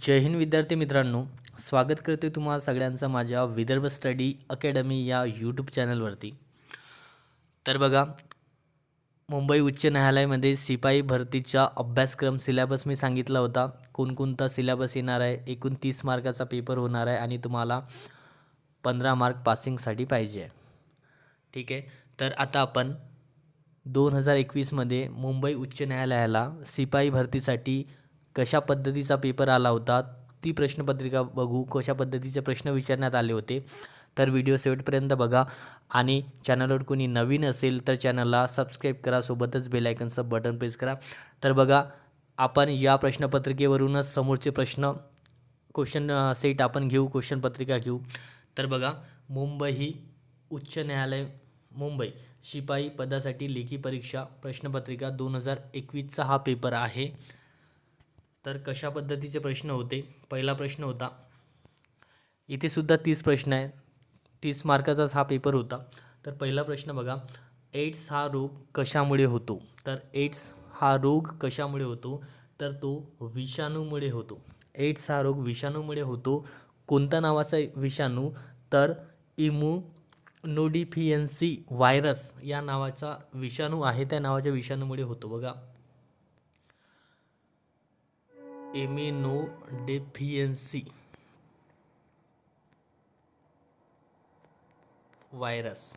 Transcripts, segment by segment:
जय हिंद विद्यार्थी मित्रांनो. स्वागत करते तुम्हाला सगळ्यांचं माझ्या विदर्भ स्टडी अकॅडमी या यूट्यूब चॅनलवरती. तर बघा मुंबई उच्च न्यायालयामध्ये शिपाई भरतीचा अभ्यासक्रम सिलेबस मी सांगितला होता. कोणकोणता सिलेबस येणार आहे? एकूण तीस मार्काचा पेपर होणार आहे आणि तुम्हाला पंधरा मार्क पासिंगसाठी पाहिजे. ठीक आहे? तर आता आपण दोन हजार एकवीसमध्ये मुंबई उच्च न्यायालयाला शिपाई भरतीसाठी कशा पद्धतीचा पेपर आला होता ती प्रश्नपत्रिका बघू कशा पद्धतीचे प्रश्न विचारण्यात आले होते तर व्हिडिओ शेवटपर्यंत बघा. आणि चॅनलवर कोणी नवीन असेल तर चॅनलला सबस्क्राईब करा सोबतच बेलायकनचं बटन प्रेस करा. तर बघा आपण या प्रश्नपत्रिकेवरूनच समोरचे प्रश्न क्वेश्चन सेट आपण घेऊ क्वेश्चन पत्रिका घेऊ. तर बघा मुंबई ही उच्च न्यायालय मुंबई शिपाई पदासाठी लेखी परीक्षा प्रश्नपत्रिका दोन हजार एकवीसचा हा पेपर आहे. तर कशा पद्धतीचे प्रश्न होते? पहिला प्रश्न होता इथे सुद्धा तीस प्रश्न आहे. तीस मार्काचाच हा पेपर होता. तर पहिला प्रश्न बघा एड्स हा रोग कशामुळे होतो? तर एड्स हा रोग कशामुळे होतो? तर तो विषाणूमुळे होतो. एड्स हा रोग विषाणूमुळे होतो. कोणता नावाचा विषाणू? तर इम्युनोडिफियन्सी व्हायरस या नावाचा विषाणू आहे त्या नावाच्या विषाणूमुळे होतो. बघा इम्युनोडेफियन्सी व्हायरस.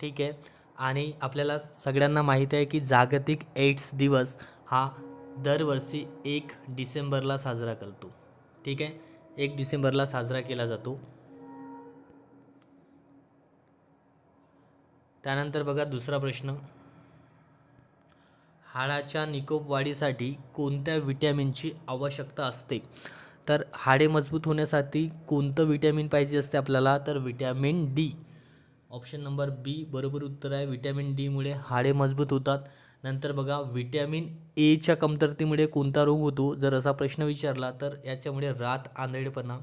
ठीक आहे? आणि आपल्याला सगळ्यांना माहीत आहे की जागतिक एड्स दिवस हा दरवर्षी एक डिसेंबरला साजरा करतो. ठीक आहे? एक डिसेंबरला साजरा केला जातो. त्यानंतर बघा दुसरा प्रश्न. हाडाच्या निकोप वाढीसाठी कोणत्या विटॅमिनची आवश्यकता असते? तर हाडे मजबूत होण्यासाठी कोणतं विटॅमिन पाहिजे असते आपल्याला? तर vitamin D. Option number B बरोबर उत्तर आहे. विटॅमिन डीमुळे हाडे मजबूत होतात. नंतर बघा विटॅमिन एच्या कमतरतेमुळे कोणता रोग होतो? जर असा प्रश्न विचारला तर याच्यामुळे रात आंधळेपणा.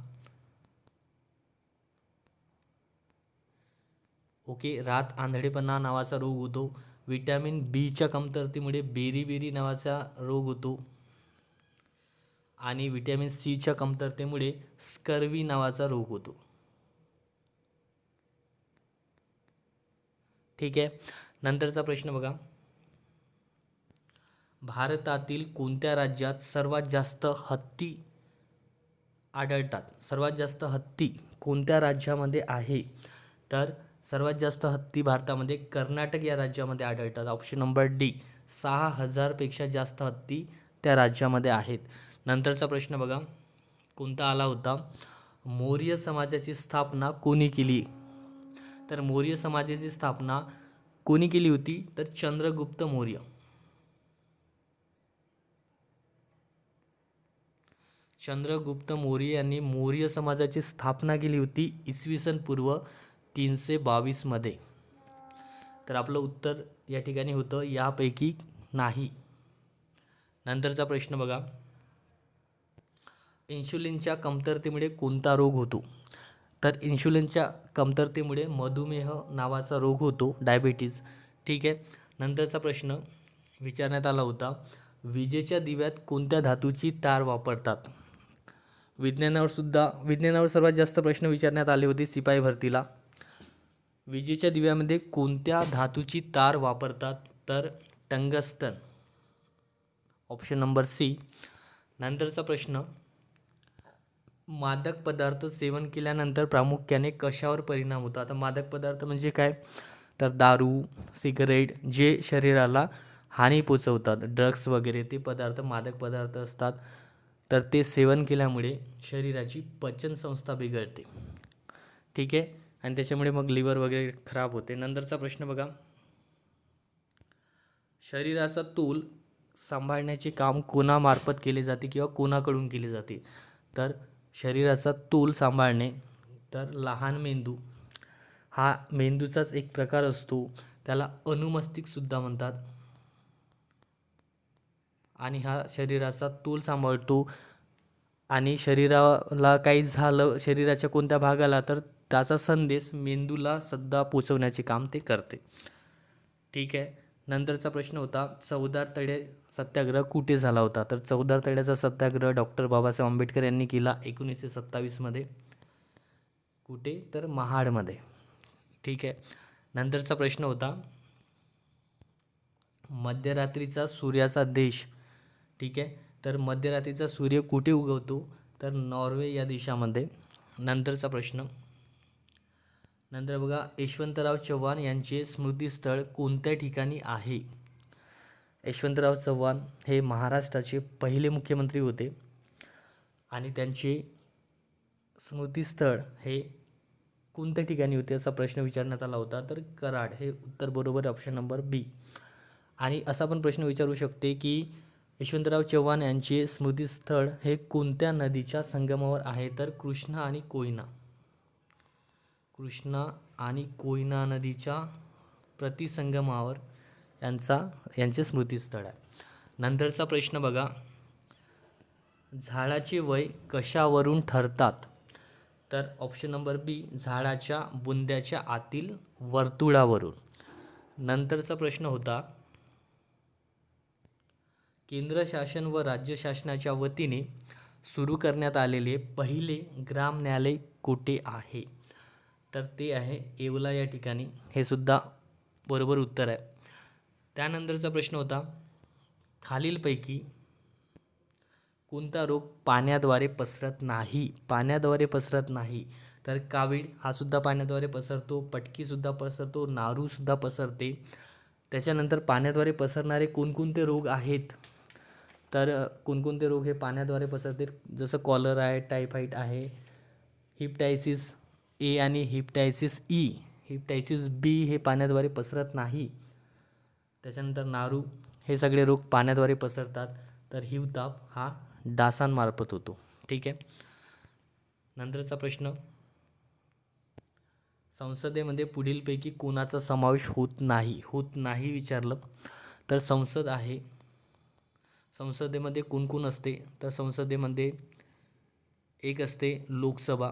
ओके रात आंधळेपणा नावाचा रोग होतो. विटॅमिन बीच्या कमतरतेमुळे बेरीबेरी नावाचा रोग होतो. आणि विटॅमिन सीच्या कमतरतेमुळे स्कर्वी नावाचा रोग होतो. ठीक आहे. नंतरचा प्रश्न बघा. भारतातील कोणत्या राज्यात सर्वात जास्त हत्ती आढळतात? सर्वात जास्त हत्ती कोणत्या राज्यामध्ये आहे? तर सर्वात जास्त हत्ती भारतामध्ये कर्नाटक या राज्यामध्ये आढळतात. ऑप्शन नंबर डी सहा हजारपेक्षा जास्त हत्ती त्या राज्यामध्ये आहेत. नंतरचा प्रश्न बघा. कोणता आला होता? मौर्य समाजाची स्थापना कोणी केली? तर मौर्य समाजाची स्थापना कोणी केली होती? तर चंद्रगुप्त मौर्य. चंद्रगुप्त मौर्य यांनी मौर्य समाजाची स्थापना केली होती इसवी सन पूर्व. तीनशे बावीसमध्ये तर आपलं उत्तर या ठिकाणी होतं यापैकी नाही. नंतरचा प्रश्न बघा. इन्शुलिनच्या कमतरतेमुळे कोणता रोग होतो? तर इन्शुलिनच्या कमतरतेमुळे मधुमेह नावाचा रोग होतो डायबेटीज ठीक आहे? नंतरचा प्रश्न विचारण्यात आला होता. विजेच्या दिव्यात कोणत्या धातूची तार वापरतात? विज्ञानावर सुद्धा विज्ञानावर सर्वात जास्त प्रश्न विचारण्यात आले होते सिपाई भरतीला. विजेच्या दिव्यामध्ये कोणत्या धातूची तार वापरतात? तर टंगस्टन. ऑप्शन नंबर सी नंतरचा प्रश्न. मादक पदार्थ सेवन केल्यानंतर प्रामुख्याने कशावर परिणाम होतो? आता मादक पदार्थ म्हणजे काय? तर दारू सिगरेट जे शरीराला हानी पोचवतात. ड्रग्स वगैरे ते पदार्थ मादक पदार्थ असतात. तर ते सेवन केल्यामुळे शरीराची पचनसंस्था बिघडते. ठीक आहे? आणि त्याच्यामुळे मग लिव्हर वगैरे खराब होते. नंतरचा प्रश्न बघा. शरीराचा तोल सांभाळण्याचे काम कोणामार्फत केले जाते किंवा कोणाकडून केले जाते? तर शरीराचा तोल सांभाळणे तर लहान मेंदू. हा मेंदूचाच एक प्रकार असतो. त्याला अनुमस्तिकसुद्धा म्हणतात. आणि हा शरीराचा तोल सांभाळतो. आणि शरीराला काही झालं शरीराच्या कोणत्या भागाला तर त्याचा संदेश मेंदूला सध्या पोचवण्याचे काम ते करते. ठीक आहे. नंतरचा प्रश्न होता चौदार तळे सत्याग्रह कुठे झाला होता? तर चौदार तळ्याचा सत्याग्रह डॉक्टर बाबासाहेब आंबेडकर यांनी केला एकोणीसशे सत्तावीसमध्ये कुठे? तर महाडमध्ये ठीक आहे. नंतरचा प्रश्न होता मध्यरात्रीचा सूर्याचा देश. ठीक आहे. तर मध्यरात्रीचा सूर्य कुठे उगवतो? तर नॉर्वे या देशामध्ये. नंतरचा प्रश्न नंतर बघा यशवंतराव चव्हाण यांचे स्मृतीस्थळ कोणत्या ठिकाणी आहे? यशवंतराव चव्हाण हे महाराष्ट्राचे पहिले मुख्यमंत्री होते. आणि त्यांचे स्मृतीस्थळ हे कोणत्या ठिकाणी होते असा प्रश्न विचारण्यात आला होता. तर कराड हे उत्तर बरोबर ऑप्शन नंबर बी आणि असा पण प्रश्न विचारू शकते की यशवंतराव चव्हाण यांचे स्मृतीस्थळ हे कोणत्या नदीच्या संगमावर आहे? तर कृष्णा आणि कोयना. कृष्णा आणि कोयना नदीच्या प्रतिसंगमावर यांचा यांचे स्मृतीस्थळ आहे. नंतरचा प्रश्न बघा. झाडाचे वय कशावरून ठरतात? तर ऑप्शन नंबर बी झाडाच्या बुंद्याच्या आतील वर्तुळावरून. नंतरचा प्रश्न होता. केंद्र शासन व राज्य शासनाच्या वतीने सुरू करण्यात आलेले पहिले ग्राम न्यायालय कुठे आहे? तर ते आहे येवला या ठिकाणी. हे सुद्धा बरोबर उत्तर आहे. त्यानंतरचा प्रश्न होता खालीलपैकी कोणता रोग पाण्याद्वारे पसरत नाही? पाण्याद्वारे पसरत नाही. तर कावीळ हा सुद्धा पाण्याद्वारे पसरतो पटकीसुद्धा पसरतो नारूसुद्धा पसरते. त्याच्यानंतर पाण्याद्वारे पसरणारे कोणकोणते रोग आहेत? तर कोणकोणते रोग हे पाण्याद्वारे पसरते जसं कॉलर आहे टायफाईड आहे हिपटायसिस ए आणि हिपटायसिस ई. हिपटायसिस बी हे पाण्याद्वारे पसरत नाही. त्याच्यानंतर नारू हे सगळे रोग पाण्याद्वारे पसरतात. तर हिवताप हा डासांमार्फत होतो. ठीक आहे? नंतरचा प्रश्न. संसदेमध्ये पुढीलपैकी कोणाचा समावेश होत नाही? होत नाही विचारलं. तर संसद आहे. संसदेमध्ये कोण कोण असते? तर संसदेमध्ये एक असते लोकसभा.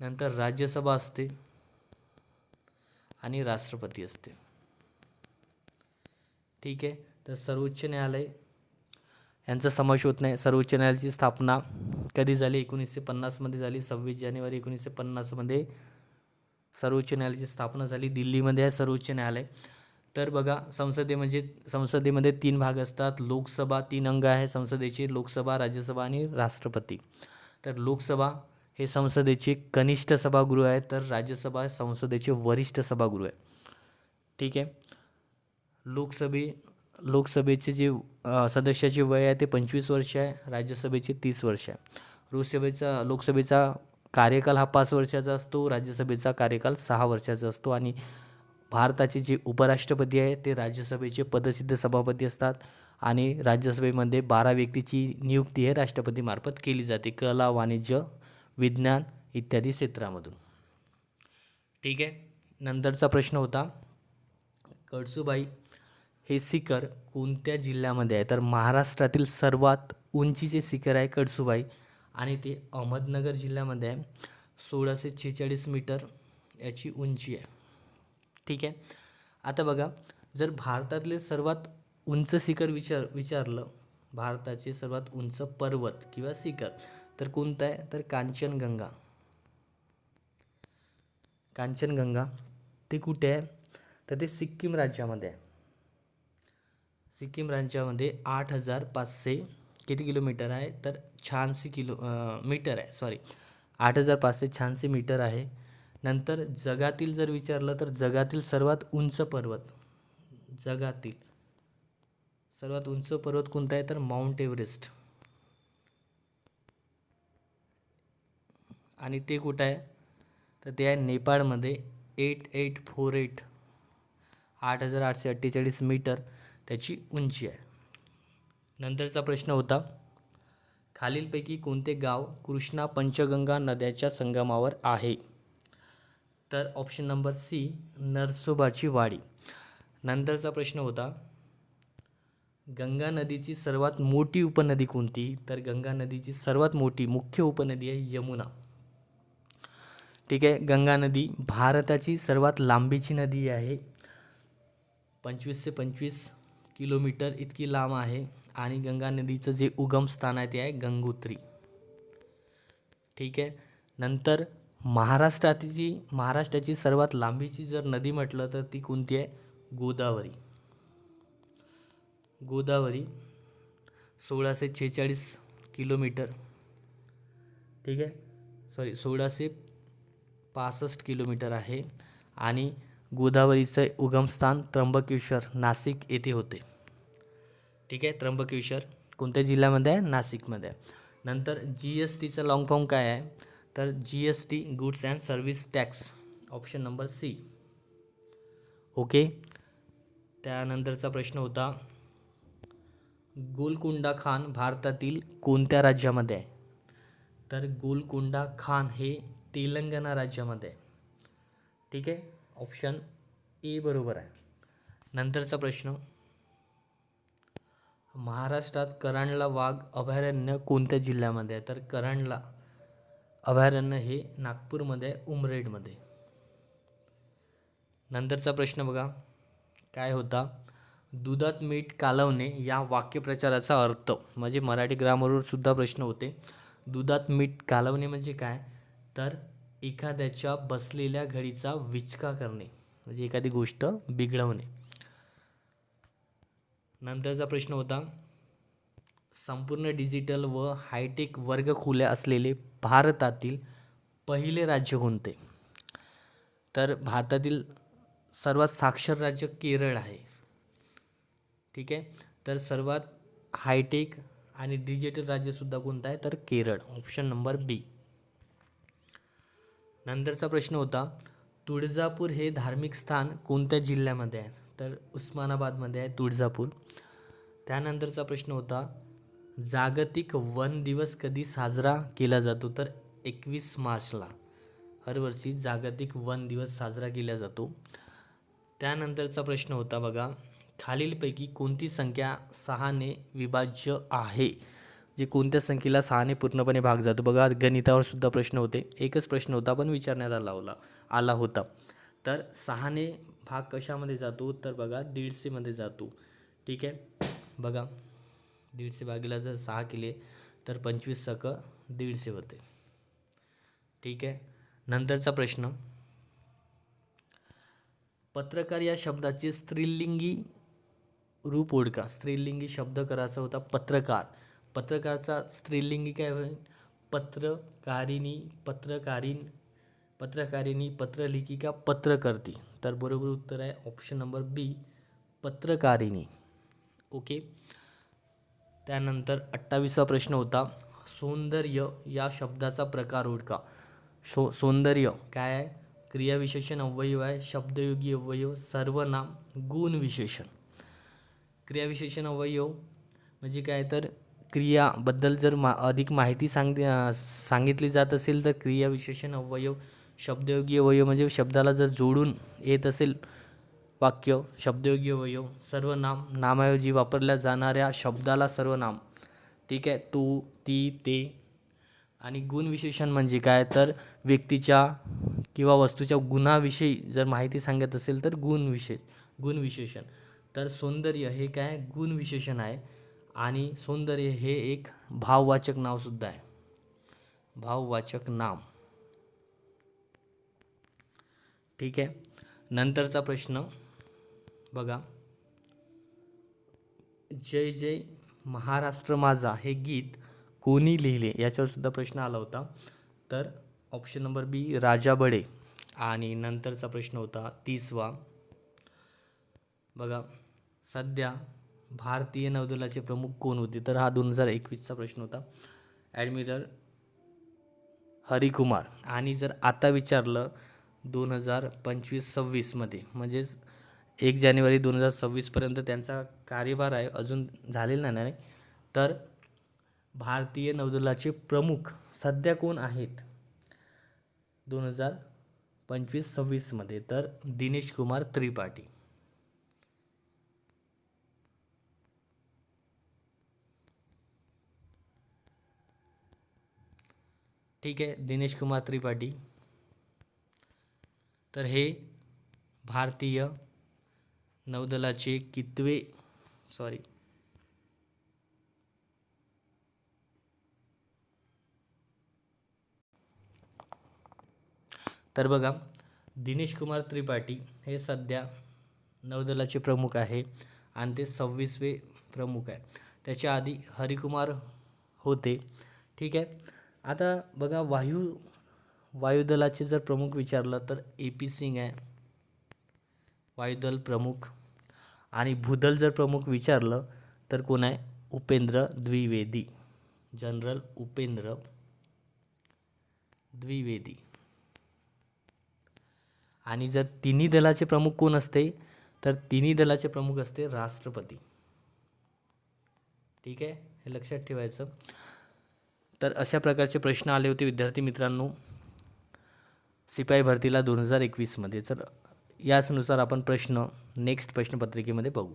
नंतर राज्यसभा असते आणि राष्ट्रपती असते. ठीक आहे? तर सर्वोच्च न्यायालय यांचा समावेश होत नाही. सर्वोच्च न्यायालयाची स्थापना कधी झाली? एकोणीसशे पन्नासमध्ये झाली. सव्वीस जानेवारी एकोणीसशे पन्नासमध्ये सर्वोच्च न्यायालयाची स्थापना झाली. दिल्लीमध्ये आहे सर्वोच्च न्यायालय. तर बघा संसदे म्हणजे संसदेमध्ये तीन भाग असतात. लोकसभा तीन अंग आहे. संसदेचे लोकसभा राज्यसभा आणि राष्ट्रपती. तर लोकसभा हे संसदेचे कनिष्ठ सभागृह आहे तर राज्यसभा संसदेचे वरिष्ठ सभागृह आहे. ठीक आहे? लोकसभे लोकसभेचे जे सदस्याचे वय आहे ते पंचवीस वर्ष आहे राज्यसभेचे तीस वर्ष आहे. लोकसभेचा लोकसभेचा कार्यकाल हा पाच वर्षाचा असतो राज्यसभेचा कार्यकाल सहा वर्षाचा असतो आणि भारताचे जे उपराष्ट्रपती आहे ते राज्यसभेचे पदसिद्ध सभापती असतात आणि राज्यसभेमध्ये बारा व्यक्तीची नियुक्ती हे राष्ट्रपतीमार्फत केली जाते. कला वाणिज्य विज्ञान इत्यादी क्षेत्रामधून. ठीक आहे? नंतरचा प्रश्न होता कळसूबाई हे शिखर कोणत्या जिल्ह्यामध्ये आहे? तर महाराष्ट्रातील सर्वात उंचीचे शिखर आहे कळसूबाई आणि ते अहमदनगर जिल्ह्यामध्ये आहे. सोळाशे छेचाळीस मीटर याची उंची आहे. ठीक आहे? आता बघा जर भारतातले सर्वात उंच शिखर विचार विचारलं भारताचे सर्वात उंच पर्वत किंवा शिखर तर कोणतं आहे? तर कांचनगंगा. कांचनगंगा ते कुठे आहे? तर ते सिक्कीम राज्यामध्ये आहे. सिक्कीम राज्यामध्ये आठ हजार पाचशे किती किलोमीटर आहे? तर शहाऐंशी किलो मीटर आहे. सॉरी आठ हजार पाचशे शहाऐंशी मीटर आहे. नंतर जगातील जर विचारलं तर जगातील सर्वात उंच पर्वत जगातील सर्वात उंच पर्वत कोणता आहे? तर माउंट एव्हरेस्ट. आणि ते कुठं आहे? तर ते आहे नेपाळमध्ये एट एट फोर एट आठ हजार आठशे अठ्ठेचाळीस मीटर त्याची उंची आहे. नंतरचा प्रश्न होता खालीलपैकी कोणते गाव कृष्णा पंचगंगा नद्याच्या संगमावर आहे? तर ऑप्शन नंबर सी नरसोबाची वाडी. नंतरचा प्रश्न होता गंगा नदीची सर्वात मोठी उपनदी कोणती? तर गंगा नदीची सर्वात मोठी मुख्य उपनदी आहे यमुना. ठीक आहे? गंगा नदी भारताची सर्वात लांबीची नदी आहे. पंचवीस ते पंचवीस किलोमीटर इतकी लांब आहे आणि गंगा नदीचं जे उगम स्थान आहे ते आहे गंगोत्री. ठीक आहे? नंतर महाराष्ट्राची जी महाराष्ट्राची सर्वात लांबीची जर नदी म्हटलं तर ती कोणती आहे? गोदावरी. गोदावरी सोळाशे छेचाळीस किलोमीटर. ठीक आहे? सॉरी सोळाशे पासष्ट किलोमीटर आहे आणि गोदावरीचं उगमस्थान त्र्यंबकेश्वर नाशिक येथे होते. ठीक आहे त्र्यंबकेश्वर कोणत्या जिल्ह्यामध्ये आहे? नाशिकमध्ये आहे. नंतर जी एस टीचं लाँग फॉर्म काय आहे? तर G S T goods and service tax option number C okay त्यानंतरचा प्रश्न होता गोलकोंडा खान भारतातील कोणत्या राज्यामध्ये आहे? तर गोलकोंडा खान हे तेलंगणा राज्यामध्ये. आहे ठीक आहे? ऑप्शन ए बरोबर आहे. नंतरचा प्रश्न. महाराष्ट्रात कऱ्हांडला वाघ अभयारण्य कोणत्या जिल्ह्यामध्ये आहे? तर कऱ्हांडला अभयारण्य हे नागपूरमध्ये उमरेडमध्ये. नंतरचा प्रश्न बघा. काय होता? दुधात मीठ कालवणे या वाक्यप्रचाराचा अर्थ. म्हणजे मराठी ग्रामरवर सुद्धा प्रश्न होते. दुधात मीठ कालवणे म्हणजे काय? तर एखाद्याच्या बसलेल्या घडीचा विचका करणे म्हणजे एखादी गोष्ट बिघडवणे. नंतरचा प्रश्न होता संपूर्ण डिजिटल व हायटेक वर्ग खुल्या असलेले भारतातील पहिले राज्य कोणते? तर भारतातील सर्वात साक्षर राज्य केरळ आहे. ठीक आहे? तर सर्वात हायटेक आणि डिजिटल राज्यसुद्धा कोणतं आहे? तर केरळ. ऑप्शन नंबर बी. नंतरचा प्रश्न होता तुळजापूर हे धार्मिक स्थान कोणत्या जिल्ह्यामध्ये आहे? तर उस्मानाबादमध्ये आहे तुळजापूर. त्यानंतरचा प्रश्न होता जागतिक वन दिवस कधी साजरा केला जातो? तर एकवीस मार्चला हरवर्षी जागतिक वन दिवस साजरा केला जातो. त्यानंतरचा प्रश्न होता बघा खालीलपैकी कोणती संख्या सहाने विभाज्य आहे? जे कोणत्या संख्येला सहाने पूर्णपणे भाग जातो. बघा गणितावर सुद्धा प्रश्न होते. एकच प्रश्न होता पण विचारण्यात आला होता आला होता. तर सहाने भाग कशामध्ये जातो? तर बघा दीडशेमध्ये जातो. ठीक आहे? बघा दीडशे भागीला जर सहा केले तर पंचवीस सक दीडशे होते. ठीक आहे? नंतरचा प्रश्न. पत्रकार या शब्दाचे स्त्रीलिंगी रूप ओळखा. स्त्रीलिंगी शब्द करायचा होता पत्रकार. पत्रकारचा स्त्रीलिंगी काय होईल? पत्रकारिणी पत्रकारीण पत्रकारिणी पत्रलिखिका पत्रकर्ती. तर बरोबर उत्तर आहे ऑप्शन नंबर बी पत्रकारिणी. ओके त्यानंतर अठ्ठावीसवा प्रश्न होता सौंदर्य या शब्दाचा प्रकार ओळखा. शो सौंदर्य काय आहे? क्रियाविशेषण अवयव आहे शब्दयोगी अवयव सर्वनाम गुण विशेषण क्रियाविशेषण अवयव म्हणजे काय? तर क्रियाबद्दल जर मा अधिक माहिती सांग सांगितली जात असेल तर क्रियाविशेषण अवयव शब्दयोगी अवयव म्हणजे शब्दाला जर जोडून येत असेल वाक्य शब्दयोगी अवयव सर्वनाम नामाऐवजी वापरल्या जाणाऱ्या शब्दाला सर्वनाम ठीक आहे? तू ती ते. आणि गुणविशेषण म्हणजे काय? तर व्यक्तीच्या किंवा वस्तूच्या गुणाविषयी जर माहिती सांगत असेल तर गुणविशेष गुणविशेषण. तर सौंदर्य हे काय? गुणविशेषण आहे. आणि सौंदर्य हे एक भाववाचक नावसुद्धा आहे. भाववाचक नाम. ठीक आहे. नंतरचा प्रश्न बघा. जय जय महाराष्ट्र माझा हे गीत कोणी लिहिले? याच्यावर सुद्धा प्रश्न आला होता. तर ऑप्शन नंबर बी राजा बडे. आणि नंतरचा प्रश्न होता तीसवा. बघा सध्या भारतीय नौदलाचे प्रमुख कोण होते? तर हा दोन हजार एकवीसचा प्रश्न होता. ॲडमिरल हरिकुमार. आणि जर आता विचारलं दोन हजार पंचवीस सव्वीसमध्ये म्हणजेच एक जानेवारी दोन हजार सव्वीसपर्यंत त्यांचा कार्यभार आहे अजून झालेला नाही तर भारतीय नौदलाचे प्रमुख सध्या कोण आहेत? दोन हजार पंचवीस सव्वीसमध्ये तर दिनेश कुमार त्रिपाठी. ठीक आहे दिनेश कुमार नौदलाचे कितवे सॉरी तर बघा दिनेश कुमार त्रिपाठी हे सध्या नौदलाचे प्रमुख आहे आणि ते सव्वीसवे प्रमुख आहे. त्याच्या आधी हरिकुमार होते ठीक आहे. आता बघा वायू वायुदलाचे जर प्रमुख विचारलं तर ए पी सिंग आहे. वायुदल प्रमुख. आणि भूदल जर प्रमुख विचारलं तर कोण आहे? उपेंद्र द्विवेदी. जनरल उपेंद्र द्विवेदी. आणि जर तिन्ही दलाचे प्रमुख कोण असते? तर तिन्ही दलाचे प्रमुख असते राष्ट्रपती. ठीक आहे? हे लक्षात ठेवायचं. तर अशा प्रकारचे प्रश्न आले होते विद्यार्थी मित्रांनो. सिपाई भरतीला दोन हजार एकवीसमध्ये. तर याचनुसार आपण प्रश्न नेक्स्ट प्रश्नपत्रिकेमध्ये बघू.